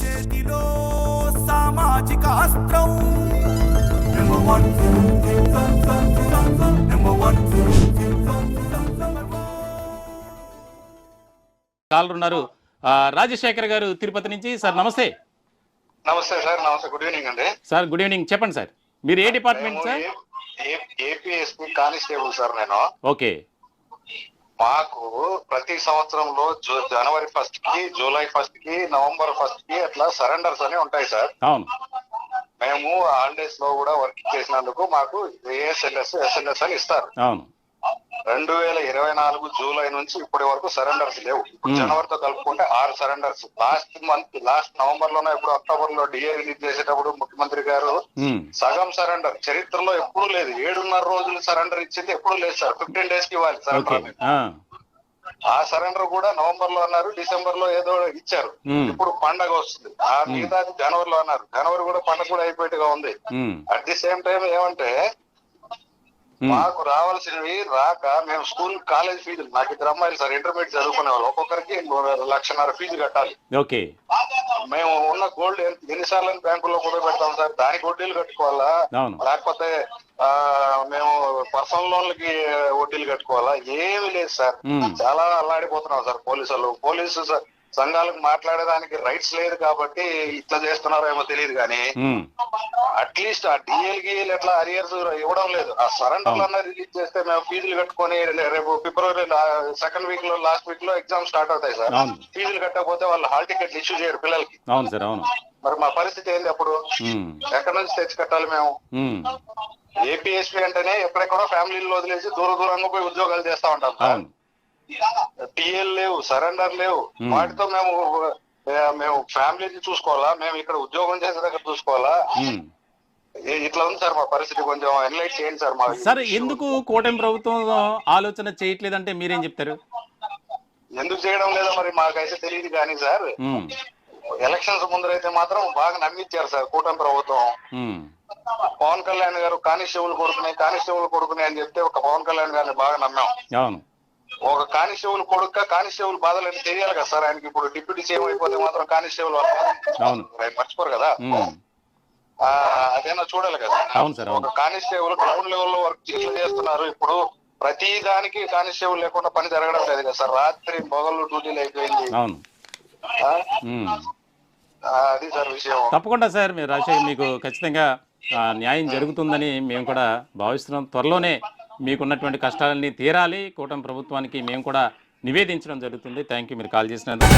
చేతిలో సామాజిక అస్త్రం. Number one. Number one. Caller ఉన్నారు ఆ, రాజశేఖర్ గారు తిరుపతి నుంచి. సార్ నమస్తే. నమస్తే సార్ నమస్తే. గుడ్ ఈవినింగ్ అండి. సార్ గుడ్ ఈవినింగ్ చెప్పండి సార్. మీరు ఏ department sir? APSP constable sir నేను. ఓకే. మాకు ప్రతి సంవత్సరంలో జూ- జనవరి ఫస్ట్కి జూలై ఫస్ట్కి నవంబర్ ఫస్ట్కి అట్లా సరెండర్స్ అని ఉంటాయి సార్. అవును. మేము హాలిడేస్లో కూడా వర్క్ చేసినందుకు మాకు ఏఎస్ఎల్ఎస్ ఎస్ఎల్ఎస్ అని ఇస్తారు. అవును. రెండు వేల ఇరవై నాలుగు జూలై నుంచి ఇప్పటి వరకు సరెండర్స్ లేవు. Hmm. జనవరితో కలుపుకుంటే ఆరు సరెండర్స్. లాస్ట్ మంత్ లాస్ట్ నవంబర్లోనే ఇప్పుడు అక్టోబర్లో డిఏ రిలీజ్ చేసేటప్పుడు ముఖ్యమంత్రి గారు ఉమ్, సగం సరెండర్. చరిత్రలో ఎప్పుడు లేదు. ఏడున్నర రోజులు సరెండర్ ఇచ్చింది ఎప్పుడు లేదు సార్. ఫిఫ్టీన్ డేస్కి ఇవ్వాలి సరెండర్ అనేది. ఆ, సరెండర్ కూడా నవంబర్లో అన్నారు డిసెంబర్లో ఏదో ఇచ్చారు. ఉమ్, ఇప్పుడు పండగ వస్తుంది. ఆ మిగతా జనవరిలో అన్నారు. జనవరి కూడా పండగ కూడా అయిపోయేట్టుగా ఉంది. అట్ ది సేమ్ టైం ఏమంటే మాకు రావాల్సినవి రాక మేము స్కూల్ కాలేజ్ ఫీజులు నాకు ఇద్దరు అమ్మాయిలు సార్ ఇంటర్మీడియట్ చదువుకునే వాళ్ళు. ఒక్కొక్కరికి లక్షన్నర ఫీజు కట్టాలి. ఓకే. మేము ఉన్న గోల్డ్ ఎన్నిసార్లు బ్యాంకులో కూడా పెడతాం సార్. దానికి వడ్డీలు కట్టుకోవాలా? లేకపోతే మేము పర్సనల్ లోన్లకి వడ్డీలు కట్టుకోవాలా? ఏమీ లేదు సార్. చాలా అల్లాడిపోతున్నాం సార్ పోలీసులు. పోలీసు స- సంఘాలకు మాట్లాడడానికి రైట్స్ లేదు కాబట్టి ఇట్లా చేస్తున్నారో ఏమో తెలియదు కానీ అట్లీస్ట్ ఆ డిఎల్ గిఎల్ ఎట్లా అరియర్స్ ఇవ్వడం లేదు. ఆ సరెండర్ అన్న రిలీజ్ చేస్తే మేము ఫీజులు కట్టుకొని రేపు ఫిబ్రవరి సెకండ్ వీక్లో లాస్ట్ వీక్లో ఎగ్జామ్ స్టార్ట్ అవుతాయి సార్. ఫీజులు కట్టకపోతే వాళ్ళు హాల్ టికెట్ ఇష్యూ చేయరు పిల్లలకి. అవును సార్ అవును. మరి మా పరిస్థితి ఏంది అప్పుడు? ఎక్కడి నుంచి తెచ్చి కట్టాలి మేము? ఏపీఎస్పీ అంటేనే ఎక్కడెక్కడో ఫ్యామిలీలో వదిలేసి దూర దూరంగా పోయి ఉద్యోగాలు చేస్తా ఉంటాం టిఎల్ లేవు సరెండర్ లేవు. Hmm. వాటితో మేము మేము ఫ్యామిలీని చూసుకోవాలా? మేము ఇక్కడ ఉద్యోగం చేసే దగ్గర చూసుకోవాలా. ఇ- ఇట్లా ఉంది సార్ మా పరిస్థితి కొంచెం ఎన్లైట్ చేయండి సార్ మా సార్ ఎందుకు కూటమి ప్రభుత్వం ఆలోచన చేయట్లేదంటే మీరేం చెప్తారు? ఎందుకు చేయడం లేదో మరి మాకైతే తెలియదు కానీ సార్. ఎలక్షన్స్ ముందరైతే మాత్రం బాగా నమ్మించారు సార్ కూటమి ప్రభుత్వం. పవన్ కళ్యాణ్ గారు కానిస్టేబుల్ కొడుకునే కానిస్టేబుల్ కొడుకునే అని చెప్తే ఒక పవన్ కళ్యాణ్ గారిని బాగా నమ్మాం. అవును. ఒక కానిస్టేబుల్ కొడుక కానిస్టేబుల్ బాధలు అంటే తెలియాలి కదా సార్. ఆయనకి ఇప్పుడు డిప్యూటీ సీఎం అయిపోతే మాత్రం కానిస్టేబుల్ అవును. మర్చిపోరు కదా. అదేనా చూడాలి కదా. అవును సార్ ఒక కానిస్టేబుల్ గ్రౌండ్ లెవెల్లో వర్క్ చేస్తున్నారు. ఇప్పుడు ప్రతి దానికి కానిస్టేబుల్ లేకుండా పని జరగడం లేదు కదా సార్. రాత్రి మొగలు డ్యూటీలు అయిపోయింది. అవును. అది సార్ విషయం. తప్పకుండా సార్ మీరు రాజశేఖర్ మీకు ఖచ్చితంగా న్యాయం జరుగుతుందని మేము కూడా భావిస్తున్నాం. త్వరలోనే మీకున్నటువంటి కష్టాలన్నీ తీరాలి. కూటమి ప్రభుత్వానికి మేము కూడా నివేదించడం జరుగుతుంది. థ్యాంక్ మీరు కాల్ చేసినందుకు.